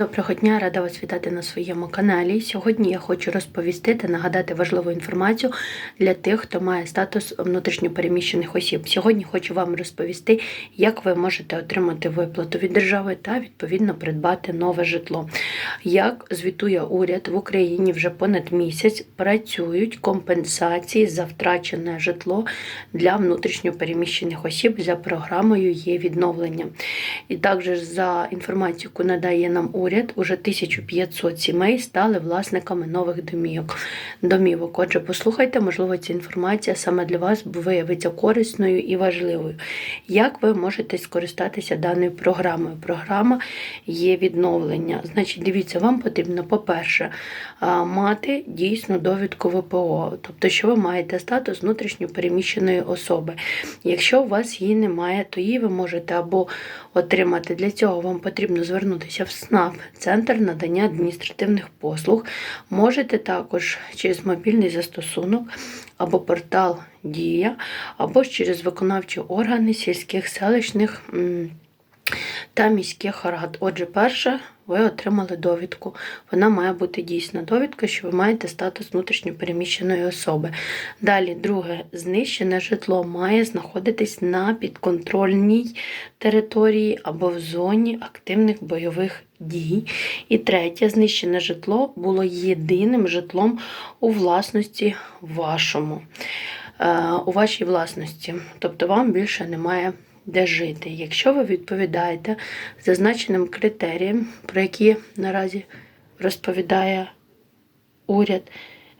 Доброго дня, рада вас вітати на своєму каналі. Сьогодні я хочу розповісти та нагадати важливу інформацію для тих, хто має статус внутрішньопереміщених осіб. Сьогодні хочу вам розповісти, як ви можете отримати виплату від держави та відповідно придбати нове житло. Як звітує уряд в Україні вже понад місяць працюють компенсації за втрачене житло для внутрішньопереміщених осіб за програмою є відновлення. І також за інформацією, яку надає нам уряд, уже 1500 сімей стали власниками нових домівок. домівок. Отже, послухайте, можливо, ця інформація саме для вас виявиться корисною і важливою. Як ви можете скористатися даною програмою? Програма є відновлення. Значить, дивіться, вам потрібно, по-перше, мати дійсну довідку ВПО, тобто, що ви маєте статус внутрішньопереміщеної особи. Якщо у вас її немає, то її ви можете або отримати. Для цього вам потрібно звернутися в СНАП, центр надання адміністративних послуг. Можете також через мобільний застосунок або портал Дія, або через виконавчі органи сільських селищних. Та міських рад. Отже, перше, ви отримали довідку. Вона має бути дійсна довідка, що ви маєте статус внутрішньопереміщеної особи. Далі, друге, знищене житло має знаходитись на підконтрольній території або в зоні активних бойових дій. І третє, знищене житло було єдиним житлом у власності вашому. Е, У вашій власності, тобто вам більше немає де жити. Якщо ви відповідаєте зазначеним критеріям, про які наразі розповідає уряд,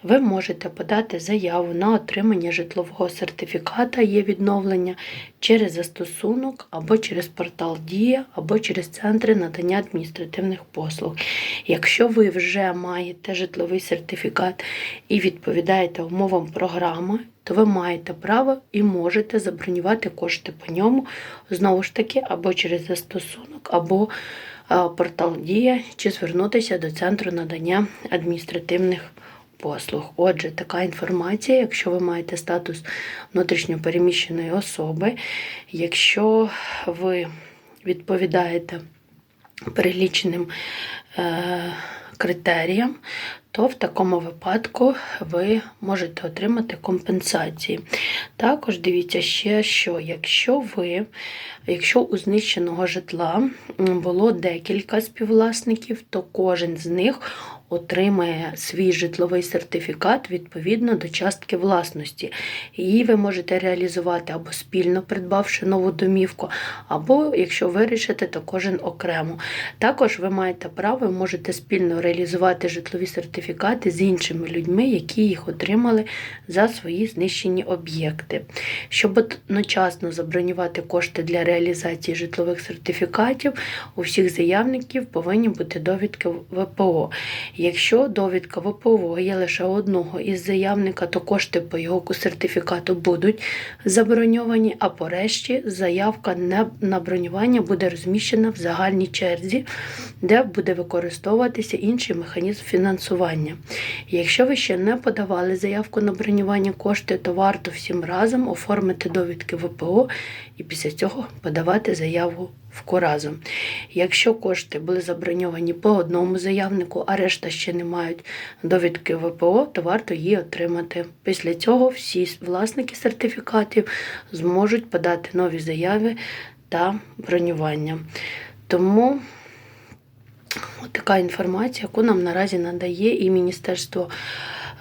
ви можете подати заяву на отримання житлового сертифіката є відновлення через застосунок або через портал Дія, або через центри надання адміністративних послуг. Якщо ви вже маєте житловий сертифікат і відповідаєте умовам програми, то ви маєте право і можете забронювати кошти по ньому знову ж таки, або через застосунок, або е, портал Дія, чи звернутися до центру надання адміністративних послуг. Отже, така інформація, якщо ви маєте статус внутрішньопереміщеної особи, якщо ви відповідаєте переліченим е, критеріям, то в такому випадку ви можете отримати компенсації. Також дивіться ще, що якщо ви, якщо у знищеного житла було декілька співвласників, то кожен з них отримає свій житловий сертифікат відповідно до частки власності. Її ви можете реалізувати або спільно придбавши нову домівку, або якщо вирішите, то кожен окремо. Також ви маєте право, можете спільно реалізувати житлові сертифікати з іншими людьми, які їх отримали за свої знищені об'єкти. Щоб одночасно забронювати кошти для реалізації житлових сертифікатів, у всіх заявників повинні бути довідки ВПО. Якщо довідка ВПО є лише одного із заявника, то кошти по його сертифікату будуть заброньовані, а по решті заявка на бронювання буде розміщена в загальній черзі, де буде використовуватися інший механізм фінансування. Якщо ви ще не подавали заявку на бронювання коштів, то варто всім разом оформити довідки ВПО і після цього подавати заяву в Куразу. Якщо кошти були заброньовані по одному заявнику, а решта ще не мають довідки ВПО, то варто її отримати. Після цього всі власники сертифікатів зможуть подати нові заяви та бронювання. Тому така інформація, яку нам наразі надає і Міністерство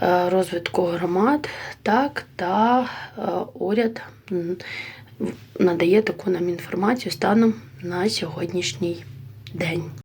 е, розвитку громад, так, та е, уряд надає таку нам інформацію станом на сьогоднішній день.